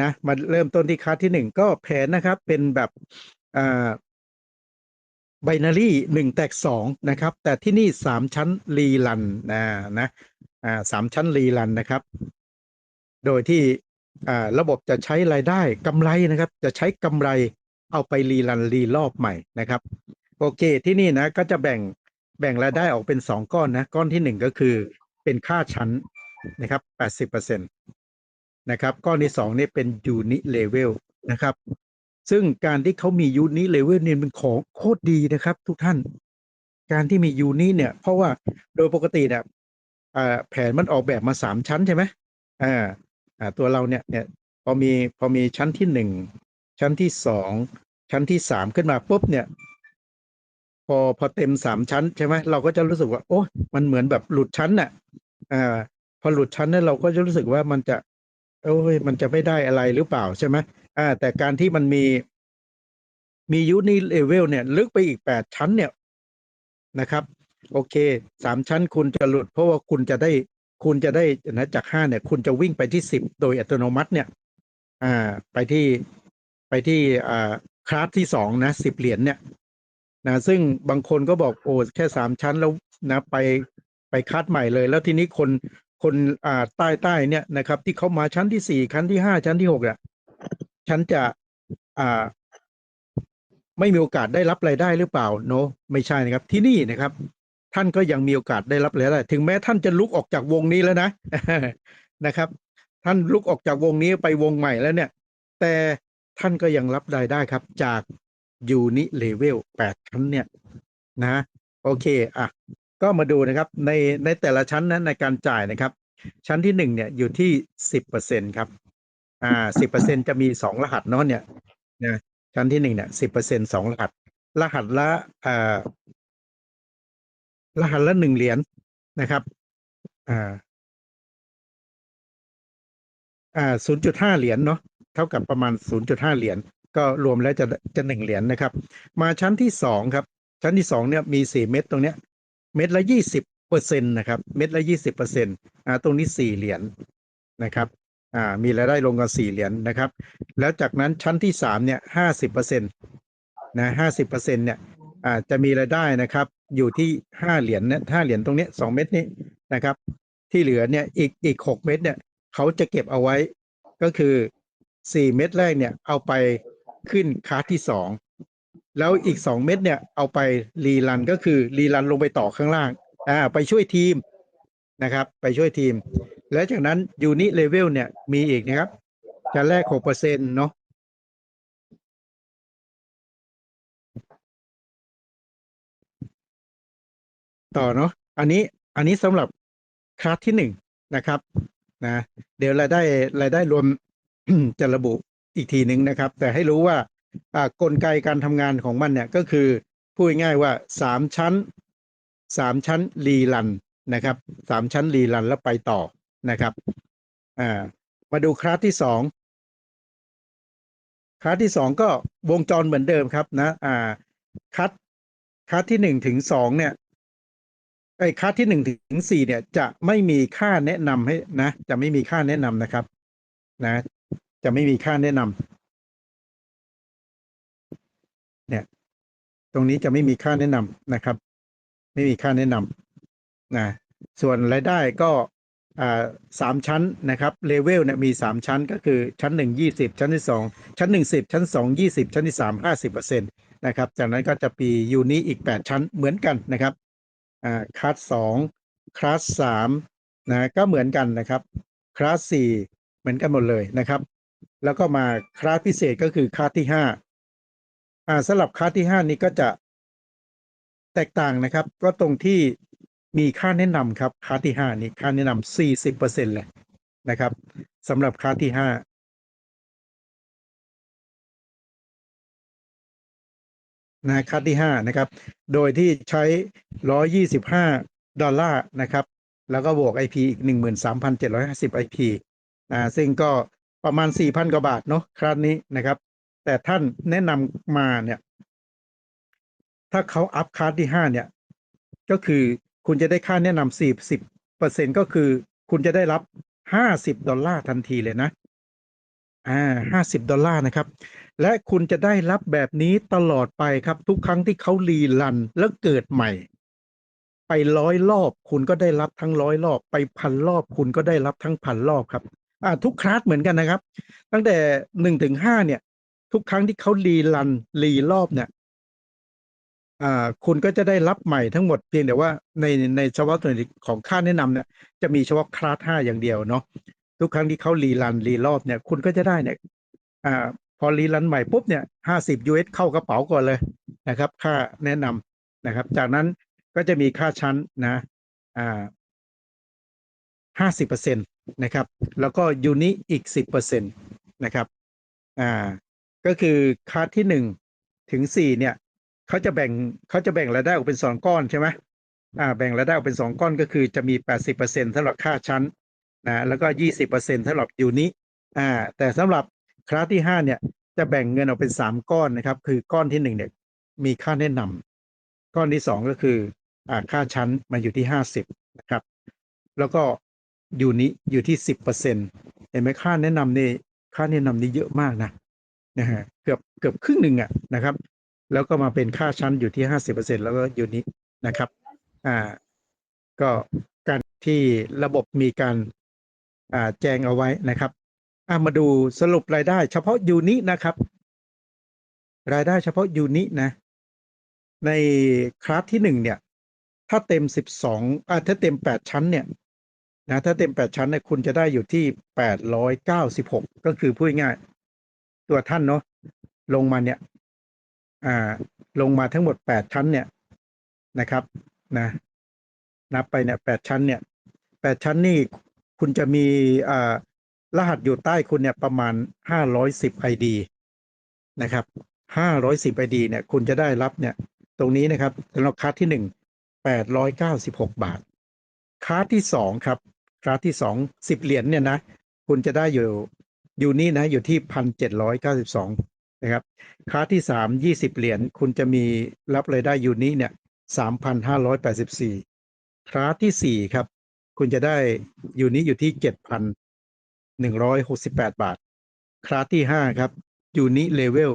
นะมาเริ่มต้นที่คลาสที่หนึ่งก็แผนนะครับเป็นแบบอ่าไบนารี่หนึ่งแตกสองนะครับ แต่ที่นี่สามชั้นรีลันนะนะอ่าสามชั้นรีลันนะครับ โดยที่อ่าระบบจะใช้รายได้กำไรนะครับ จะใช้กำไรเอาไปรีรันรีรอบใหม่นะครับ โอเคที่นี่นะก็จะแบ่งแบ่งรายได้ออกเป็นสองก้อนนะ ก้อนที่หนึ่งก็คือเป็นค่าชั้นนะครับแปดสิบเปอร์เซ็นต นะครับ ก้อนที่สองนี่เป็นยูนิเลเวลนะครับ ซึ่งการที่เขามียูนิเลเวลเนี่ยเป็นของโคตรดีนะครับ ทุกท่าน การที่มียูนิเนี่ย เพราะว่าโดยปกติเนี่ยแผนมันออกแบบมาสามชั้นใช่ไหมอ่าตัวเราเนี่ยเนี่ยพอมีพอมีชั้นที่หนึ่งชั้นที่สองชั้นที่สามขึ้นมาปุ๊บเนี่ยพอพอเต็มสามชั้นใช่ไหมเราก็จะรู้สึกว่า โอ้มันเหมือนแบบหลุดชั้นน่ะอ่าพอหลุดชั้นเนี่ยเราก็จะรู้สึกว่ามันจะ โอ้ยมันจะไม่ได้อะไรหรือเปล่าใช่ไหมอ่า แต่การที่มันมีมียูนิเลเวลเนี่ย ลึกไปอีกแปดชั้นเนี่ยนะครับ โอเคสามชั้นคุณจะหลุด เพราะว่าคุณจะได้คุณจะได้นะจากห้าเนี่ย คุณจะวิ่งไปที่สิบโดยอัตโนมัติเนี่ย อ่า ไปที่ไปที่อ่าคลาสที่สองนะสิบเหรียญเนี่ยนะซึ่งบางคนก็บอกโอ้แค่สามชั้นแล้วนะไปไปคาสใหม่เลย แล้วทีนี้คน คนอ่าใต้ใต้เนี่ยนะครับ ที่เขามาชั้นที่สี่ชั้นที่ห้าชั้นที่หกอะฉันจะอ่า ไม่มีโอกาสได้รับรายได้หรือเปล่าโนไม่ใช่นะครับ ที่นี่นะครับ ท่านก็ยังมีโอกาสได้รับรายได้ ถึงแม้ท่านจะลุกออกจากวงนี้แล้วนะนะครับ ท่านลุกออกจากวงนี้ไปวงใหม่แล้วเนี่ย แต่ท่านก็ยังรับรายได้ครับ จากยูนิเลเวลแปดชั้นเนี่ย นะ โอเค อะ ก็มาดูนะครับในในแต่ละชั้นนั้นในการจ่ายนะครับ ชั้นที่หนึ่งเนี่ยอยู่ที่สิบเปอร์เซ็นครับอ่าสิบเปอร์เซ็นจะมีสองรหัสเนาะเนี่ยนะชั้นที่หนึ่งเนี่ยสิบเปอร์เซ็นสองรหัส รหัสละอ่ารหัสละหนึ่งเหรียญนะครับอ่าอ่าศูนย์จุดห้าเหรียญเนาะเท่ากับประมาณศูนย์จุดห้าเหรียญก็รวมแล้วจะจะหนึ่งเหรียญนะครับ มาชั้นที่สองครับ ชั้นที่สองเนี่ยมีสี่เม็ดตรงเนี้ย เม็ดละยี่สิบเปอร์เซ็นต์นะครับ เม็ดละยี่สิบเปอร์เซ็นต์อ่าตรงนี้สี่เหรียญนะครับอ่ามีรายได้รวมกันสี่เหรียญนะครับ แล้วจากนั้นชั้นที่สามเนี่ยห้าสิบเปอร์เซ็นต์นะห้าสิบเปอร์เซ็นต์เนี่ยอ่าจะมีรายได้นะครับ อยู่ที่ห้าเหรียญเนี่ยห้าเหรียญตรงนี้สองเม็ดนี้นะครับ ที่เหลือเนี่ยอีกอีกหกเม็ดเนี่ยเขาจะเก็บเอาไว้ก็คือสี่เม็ดแรกเนี่ยเอาไปขึ้นคลาที่สอง แล้วอีกสองเม็ดเนี่ยเอาไปรีรันก็คือรีรันลงไปต่อข้างล่างอ่าไปช่วยทีมนะครับ ไปช่วยทีม แล้วจากนั้นยูนิเลเวลเนี่ยมีอีกนะครับจะแลกหกเปอร์เซ็นต์เนาะต่อเนาะอันนี้อันนี้สำหรับคลาสที่หนึ่งนะครับนะเดี๋ยวรายได้รายได้รวมจะระบุอีกทีหนึ่งนะครับ แต่ให้รู้ว่า กลไกการทำงานของมันเนี่ยก็คือพูดง่ายๆว่าสามชั้นสามชั้นรีรันนะครับสามชั้นรีรันแล้วไปต่อนะครับอ่ามาดูคลาสที่สองคลาสที่สองก็วงจรเหมือนเดิมครับนะอ่าคัดคัดที่หนึ่งถึงสองเนี่ยไอ้คัดที่หนึ่งถึงสี่เนี่ย จะไม่มีค่าแนะนำให้นะ จะไม่มีค่าแนะนำนะครับ นะ จะไม่มีค่าแนะนำ เนี่ย ตรงนี้จะไม่มีค่าแนะนำนะครับ ไม่มีค่าแนะนำนะส่วนรายได้ก็สามชั้นนะครับเลเวลเนี่ยมีสามชั้นก็คือชั้นหนึ่งยี่สิบชั้นที่สองชั้นหนึ่งสิบชั้นสองยี่สิบชั้นที่สามห้าสิบเปอร์เซ็นตนะครับจากนั้นก็จะปียูนี้อีกแปดชั้นเหมือนกันนะครับคลาสสองคลาสสามนะก็เหมือนกันนะครับคลาสสี่เหมือนกันหมดเลยนะครับ แล้วก็มาคลาสพิเศษก็คือคลาสที่ห้า อ่าสำหรับคลาที่ห้านี้ก็จะแตกต่างนะครับ ก็ตรงที่มีค่าแนะนำครับคลาที่ห้านี้ค่าแนะนำสี่สิบเปอร์เซ็นเลยนะครับสำหรับคลาที่ห้านะคลาที่ห้านะครับ โดยที่ใช้ร้อยี่สิบห้าดอลลาร์นะครับ แล้วก็บวก IP อีกหนึ่งหมื่นสามพันเจ็ดร้อยห้าสิบ IP อ่าซึ่งก็ประมาณสี่พันกว่าบาทเนาะคลาสนี้นะครับ แต่ท่านแนะนำมาเนี่ย ถ้าเขาอัพคลาสที่ห้าเนี่ย ก็คือคุณจะได้ค่าแนะนำสี่สิบเปอร์เซ็นก็คือ คุณจะได้รับห้าสิบดอลลาร์ทันทีเลยนะอ่าห้าสิบดอลลาร์นะครับ และคุณจะได้รับแบบนี้ตลอดไปครับ ทุกครั้งที่เขารีรันแล้วเกิดใหม่ ไปร้อยรอบ คุณก็ได้รับทั้งร้อยรอบ ไปพันรอบ คุณก็ได้รับทั้งพันรอบครับ อ่า ทุกคลาสเหมือนกันนะครับ ตั้งแต่หนึ่งถึงห้าเนี่ย ทุกครั้งที่เขารีรันรีรอบเนี่ยอ่าคุณก็จะได้รับใหม่ทั้งหมดเพียงแต่ว่าในในเฉพาะส่วนของค่าแนะนำเนี่ยจะมีเฉพาะคลาสห้าอย่างเดียวเนาะทุกครั้งที่เขารีรันรีรอบเนี่ย คุณก็จะได้เนี่ยอ่าพอรีรันใหม่ปุ๊บเนี่ยห้าสิบ US เข้ากระเป๋าก่อนเลยนะครับ ค่าแนะนำนะครับ จากนั้นก็จะมีค่าชั้นนะอ่าห้าสิบเปอร์เซ็นตนะครับ แล้วก็ยูนิอีกสิบเปอร์เซ็นตนะครับ อ่า ก็คือค่าที่หนึ่งถึงสี่เนี่ยเขาจะแบ่งเขาจะแบ่งรายได้ออกเป็นสองก้อนใช่ไหมอ่าแบ่งรายได้ออกเป็นสองก้อนก็คือจะมีแปดสิบเปอร์เซ็นต์สำหรับค่าชั้นนะแล้วก็ยี่สิบเปอร์เซ็นต์สำหรับยูนิอ่าแต่สำหรับคลาสที่ห้าเนี่ยจะแบ่งเงินออกเป็นสามก้อนนะครับ คือก้อนที่หนึ่งเนี่ยมีค่าแนะนำก้อนที่สองก็คืออ่าค่าชั้นมาอยู่ที่ห้าสิบนะครับ แล้วก็ยูนิอยู่ที่สิบเปอร์เซ็นต์เห็นไหมค่าแนะนำนี่ค่าแนะนำนี่เยอะมากนะ นะฮะเกือบเกือบครึ่งหนึ่งอะนะครับ แล้วก็มาเป็นค่าชั้นอยู่ที่ห้าสิบเปอร์เซ็นแล้วก็ยูนินะครับอ่าก็การที่ระบบมีการอ่าแจ้งเอาไว้นะครับอ่ามาดูสรุปรายได้ เฉพาะยูนินะครับ รายได้เฉพาะยูนินะ ในคลาสที่หนึ่งเนี่ย ถ้าเต็มสิบสองอ่าถ้าเต็มแปดชั้นเนี่ยนะถ้าเต็มแปดชั้นเนี่ยคุณจะได้อยู่ที่แปดร้อยเก้าสิบหกก็คือพูดง่าย ตัวท่านเนาะลงมาเนี่ย อ่า ลงมาทั้งหมดแปดชั้นเนี่ยนะครับ นะ นับไปเนี่ยแปดชั้นเนี่ยแปดชั้นนี่คุณจะมีอ่ารหัสอยู่ใต้คุณเนี่ยประมาณห้าร้อยสิบไอดีนะครับห้าร้อยสิบไอดีเนี่ย คุณจะได้รับเนี่ย ตรงนี้นะครับสำหรับคลาสที่หนึ่งแปดร้อยเก้าสิบหกบาทคลาสที่สองครับคลาสที่สองสิบเหรียญเนี่ยนะ คุณจะได้อยู่ อยู่นี่นะอยู่ที่พันเจ็ดร้อยเก้าสิบสองนะครับคลาสที่สามยี่สิบเหรียญคุณจะมีรับรายได้อยู่นี้เนี่ยสามพันห้าร้อยแปดสิบสี่คลาสที่สี่ครับ คุณจะได้อยู่นี้อยู่ที่เจ็ดพันหนึ่งร้อยหกสิบแปดบาทคลาสที่ห้าครับอยู่นิเลเวล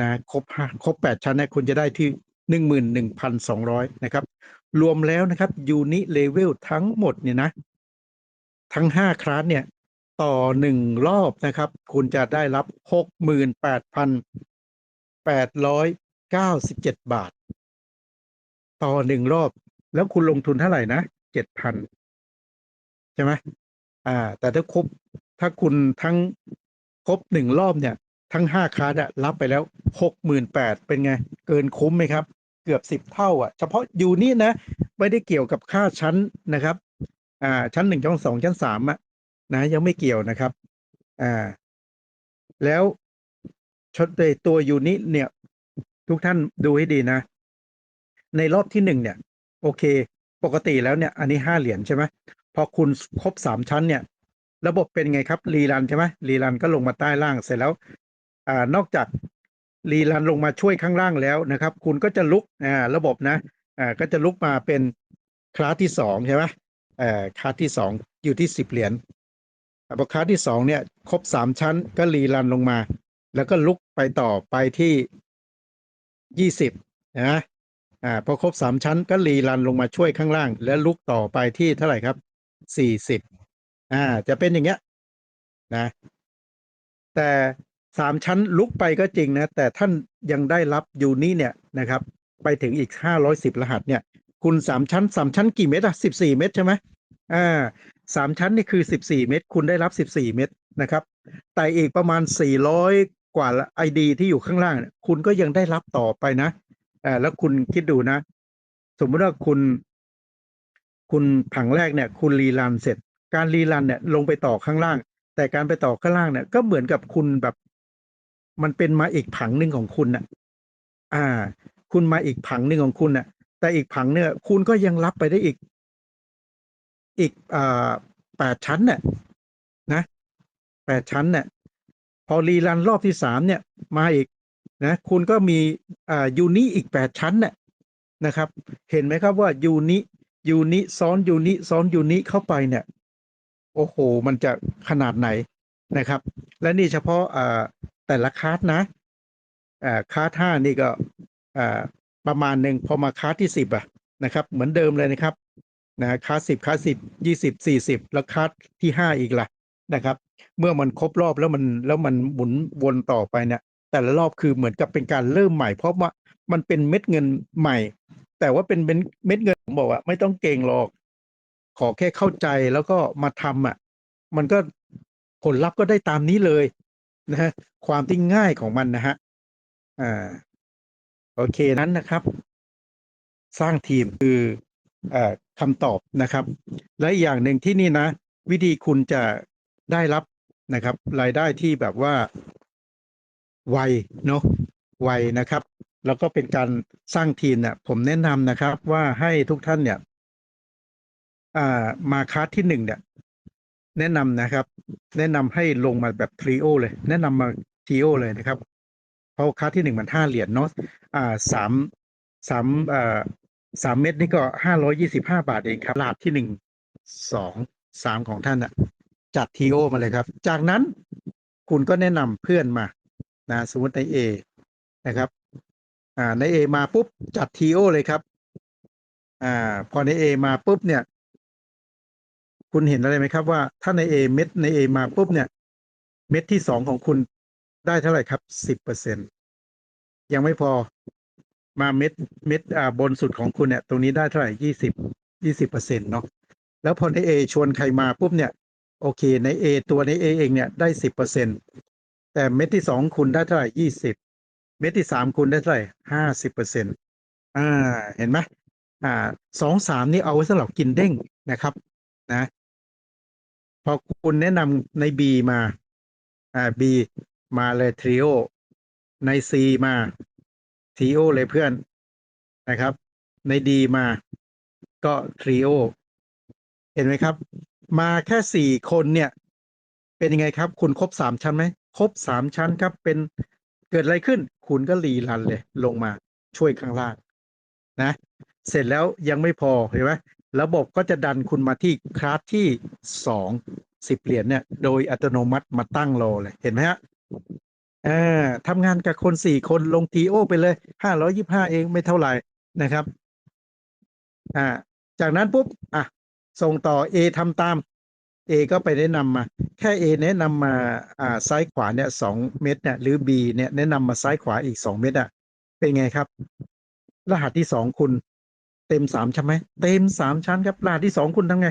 นะครบห้าครบแปดชั้นเนี่ยคุณจะได้ที่หนึ่งหมื่นหนึ่งพันสองร้อยนะครับ รวมแล้วนะครับยูนิเลเวลทั้งหมดเนี่ยนะ ทั้งห้าคลาสเนี่ย ต่อหนึ่งรอบนะครับ คุณจะได้รับหกหมื่นแปดพันแปดร้อยเก้าสิบเจ็ดบาท ต่อหนึ่งรอบ แล้วคุณลงทุนเท่าไหร่นะเจ็ดพันใช่ไหมอ่า แต่ถ้าครบถ้าคุณทั้งครบหนึ่งรอบเนี่ย ทั้งห้าคาสอะรับไปแล้วหกหมื่นแปดเป็นไง เกินคุ้มไหมครับ เกือบสิบเท่าอะ เฉพาะอยู่นี่นะ ไม่ได้เกี่ยวกับค่าชั้นนะครับ อ่า ชั้นหนึ่งชั้นสองชั้นสามอะ นะยังไม่เกี่ยวนะครับอ่าแล้วชดในตัวยูนิเนี่ย ทุกท่านดูให้ดีนะ ในรอบที่หนึ่งเนี่ย โอเค ปกติแล้วเนี่ย อันนี้ห้าเหรียญใช่ไหมพอคุณครบสามชั้นเนี่ย ระบบเป็นไงครับ รีรันใช่ไหมรีรันก็ลงมาใต้ล่างเสร็จแล้ว อ่านอกจากรีรันลงมาช่วยข้างล่างแล้วนะครับ คุณก็จะลุกอ่าระบบนะอ่าก็จะลุกมาเป็นคลาสที่สองใช่ไหมอ่อคลาสที่สองอยู่ที่สิบเหรียญ พอคลาที่สองเนี่ยครบสามชั้นก็รีรันลงมา แล้วก็ลุกไปต่อไปที่ยี่สิบนะอ่าพอครบสามชั้นก็รีรันลงมาช่วยข้างล่าง แล้วลุกต่อไปที่เท่าไหร่ครับสี่สิบอ่า จะเป็นอย่างเงี้ยนะ แต่สามชั้นลุกไปก็จริงนะ แต่ท่านยังได้รับยูนี่เนี่ยนะครับ ไปถึงอีกห้าร้อยสิบรหัสเนี่ย คุณสามชั้นสามชั้นกี่เม็ดอะสิบสี่เม็ดใช่ไหมอ่า สามชั้นนี่คือสิบสี่เม็ดคุณได้รับสิบสี่เม็ดนะครับ แต่อีกประมาณสี่ร้อยกว่าไอดีที่อยู่ข้างล่างเนี่ยคุณก็ยังได้รับต่อไปนะอ่าแล้วคุณคิดดูนะ สมมติว่าคุณ คุณผังแรกเนี่ย คุณรีรันเสร็จ การรีรันเนี่ย ลงไปต่อข้างล่าง แต่การไปต่อข้างล่างเนี่ย ก็เหมือนกับคุณแบบ มันเป็นมาอีกผังหนึ่งของคุณน่ะ อ่า คุณมาอีกผังหนึ่งของคุณน่ะ แต่อีกผังเนี่ย คุณก็ยังรับไปได้อีก อีกอแปดชั้นเนี่ยนะแปดชั้นเนี่ยพอรีรันรอบที่สามเนี่ย มาอีกนะ คุณก็มีอ่ายูนิอีกแปดชั้นเนี่ยนะครับ เห็นไหมครับว่ายูนิยูนิซ้อนยูนิซ้อนยูนิเข้าไปเนี่ย โอ้โห มันจะขนาดไหนนะครับ และนี่เฉพาะอ่าแต่ละคลาสนะอ่าคลาสห้านี่ก็อ่าประมาณหนึ่งพอมาคลาสที่สิบอะนะครับ เหมือนเดิมเลยนะครับ นะคลาสสิบคลาสสิบยี่สิบสี่สิบแล้วคลาสที่ห้าอีกล่ะนะครับ เมื่อมันครบรอบแล้วมันแล้วมันหมุนวนต่อไปเนี่ย แต่ละรอบคือเหมือนกับเป็นการเริ่มใหม่เพราะว่ามันเป็นเม็ดเงินใหม่ แต่ว่าเป็นเม็ดเงินผมบอกว่า ไม่ต้องเก่งหรอก ขอแค่เข้าใจแล้วก็มาทำอะ มันก็ผลลัพธ์ก็ได้ตามนี้เลยนะฮะความที่ง่ายของมันนะฮะอ่าโอเคนั้นนะครับ สร้างทีมคือ คำตอบนะครับ และอีกอย่างหนึ่งที่นี่นะ วิธีคุณจะได้รับนะครับ รายได้ที่แบบว่าไวเนาะไวนะครับ แล้วก็เป็นการสร้างทีมเนี่ยผมแนะนำนะครับ ว่าให้ทุกท่านเนี่ยมาคลาสที่หนึ่งเนี่ย แนะนำนะครับ แนะนำให้ลงมาแบบทริโอเลย แนะนำมาทริโอเลยนะครับเพราะคลาสที่หนึ่งมันห้าเหรียญเนาะอ่าสามสามอ่า สามเม็ดนี่ก็ห้าร้อยี่สิบห้าบาทเองครับลาบที่หนึ่งสองสามของท่านอะจัดทีโอมาเลยครับ จากนั้นคุณก็แนะนำเพื่อนมานะสมมติในเอนะครับอ่าในเอมาปุ๊บจัดทีโอเลยครับอ่าพอในเอมาปุ๊บเนี่ย คุณเห็นอะไรไหมครับว่า ถ้าในเอเม็ดในเอมาปุ๊บเนี่ย เม็ดที่สองของคุณได้เท่าไหร่ครับสิบเปอร์เซ็นยังไม่พอ มาเม็ดเม็ดอ่าบนสุดของคุณเนี่ย ตรงนี้ได้เท่าไหร่ยี่สิบยี่สิบเปอร์เซ็นต์เนาะแล้วพอในเอชวนใครมาปุ๊บเนี่ย โอเค ในเอตัวในเอเองเนี่ยได้สิบเปอร์เซ็นต์แต่เม็ดที่สองคุณได้เท่าไหร่ยี่สิบเม็ดที่สามคุณได้เท่าไหร่ห้าสิบเปอร์เซ็นต์อ่าเห็นไหมอ่าสองสามนี่เอาไว้สำหรับกินเด้งนะครับ นะพอคุณแนะนำใน B มา อ่า B มาเลยทริโอใน C มา ทริโอเลยเพื่อนนะครับ ใน D มาก็ทริโอเห็นไหมครับ มาแค่สี่คนเนี่ย เป็นยังไงครับ คุณครบสามชั้นไหมครบสามชั้นครับเป็นเกิดอะไรขึ้น คุณก็รีรันเลย ลงมาช่วยข้างล่างนะ เสร็จแล้วยังไม่พอเห็นไหมระบบก็จะดันคุณมาที่คลาสที่สองสิบเหรียญเนี่ย โดยอัตโนมัติมาตั้งรอเลย เห็นไหมฮะ ออทำงานกับคนสี่คนลงทีโอไปเลยห้าร้อยิบห้าเองไม่เท่าไหร่นะครับ อ่า จากนั้นปุ๊บ อะ ส่งต่อ A ทำตาม A ก็ไปแนะนำมา แค่ A แนะนำมา อ่า ซ้ายขวาเนี่ยสองเม็ดเนี่ย หรือ B เนี่ยแนะนำมาซ้ายขวาอีกสองเม็ดอะ เป็นไงครับ รหัสที่สองคุณ เต็มสามใช่ไหม เต็มสามชั้นครับ รหัสที่สองคุณทำไง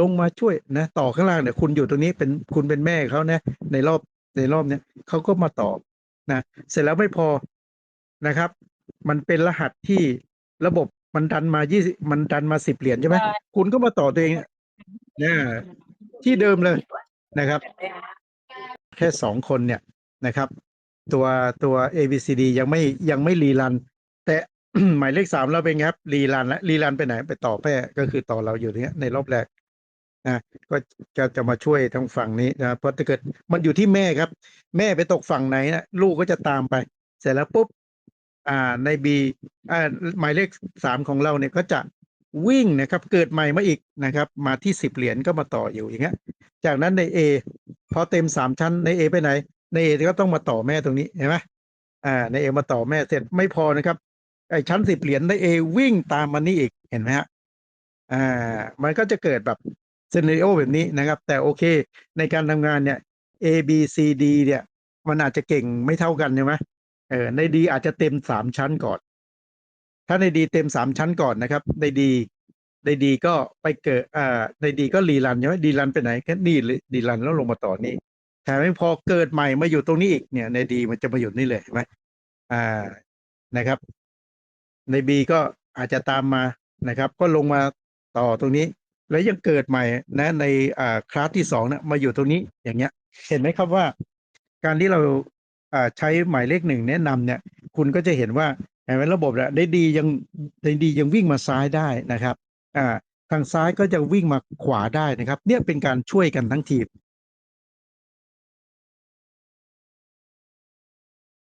ลงมาช่วยนะ ต่อข้างล่างเนี่ย คุณอยู่ตรงนี้เป็นคุณเป็นแม่เขาเนี่ยในรอบ ในรอบเนี้ยเขาก็มาตอบนะเสร็จแล้วไม่พอนะครับ มันเป็นรหัสที่ระบบมันดันมายี่สิมันดันมาสิบเหรียญใช่ไหมคุณก็มาต่อตัวเองเนี่ยที่เดิมเลยนะครับ แค่สองคนเนี่ยนะครับ ตัวตัว A B C D ยังไม่ยังไม่รีรัน แต่หมายเลขสามเราเป็นไงครับรีรันแล้วรีรันไปไหนไปต่อแพร่ก็คือต่อเราอยู่เนี้ยในรอบแรก นะก็จะจะมาช่วยทางฝั่งนี้นะเพราะถ้าเกิดมันอยู่ที่แม่ครับ แม่ไปตกฝั่งไหนนะลูกก็จะตามไป เสร็จแล้วปุ๊บอ่าในบีอ่าหมายเลขสามของเราเนี่ยก็จะวิ่งนะครับ เกิดใหม่มาอีกนะครับ มาที่สิบเหรียญก็มาต่ออยู่อย่างเงี้ย จากนั้นใน A พอเต็มสามชั้นใน A ไปไหน ใน A ก็ต้องมาต่อแม่ตรงนี้เห็นไหมอ่าใน A มาต่อแม่เสร็จไม่พอนะครับไอชั้นสิบเหรียญใน A วิ่งตามมานี่อีกเห็นไหมฮะอ่า มันก็จะเกิดแบบ ซีน a ร o แบบนี้นะครับ แต่โอเค ในการทำงานเนี่ย A B C D เนี่ย มันอาจจะเก่งไม่เท่ากันใช่ไหมเออใน D อาจจะเต็มสามชั้นก่อน ถ้าใน D เต็มสามชั้นก่อนนะครับ ใน D ใน D ก็ไปเกิดอ่าใน D ก็รีรันใช่ไหมดีรันไปไหนแค่นี่ดีรันแล้วลงมาต่อนี่แถมไม่พอเกิดใหม่มาอยู่ตรงนี้อีกเนี่ย ใน D มันจะมาอยู่นี่เลยเห็นไหมอ่านะครับ ใน B ก็อาจจะตามมานะครับ ก็ลงมาต่อตรงนี้ และยังเกิดใหม่นะในอ่าคลาสที่สองเนี่ยมาอยู่ตรงนี้อย่างเงี้ย เห็นไหมครับว่า การที่เราอ่าใช้หมายเลขหนึ่งแนะนำเนี่ย คุณก็จะเห็นว่าเห็นไหมระบบเนี่ยได้ดียังได้ดียังวิ่งมาซ้ายได้นะครับอ่าทางซ้ายก็จะวิ่งมาขวาได้นะครับ เนี่ยเป็นการช่วยกันทั้งทีม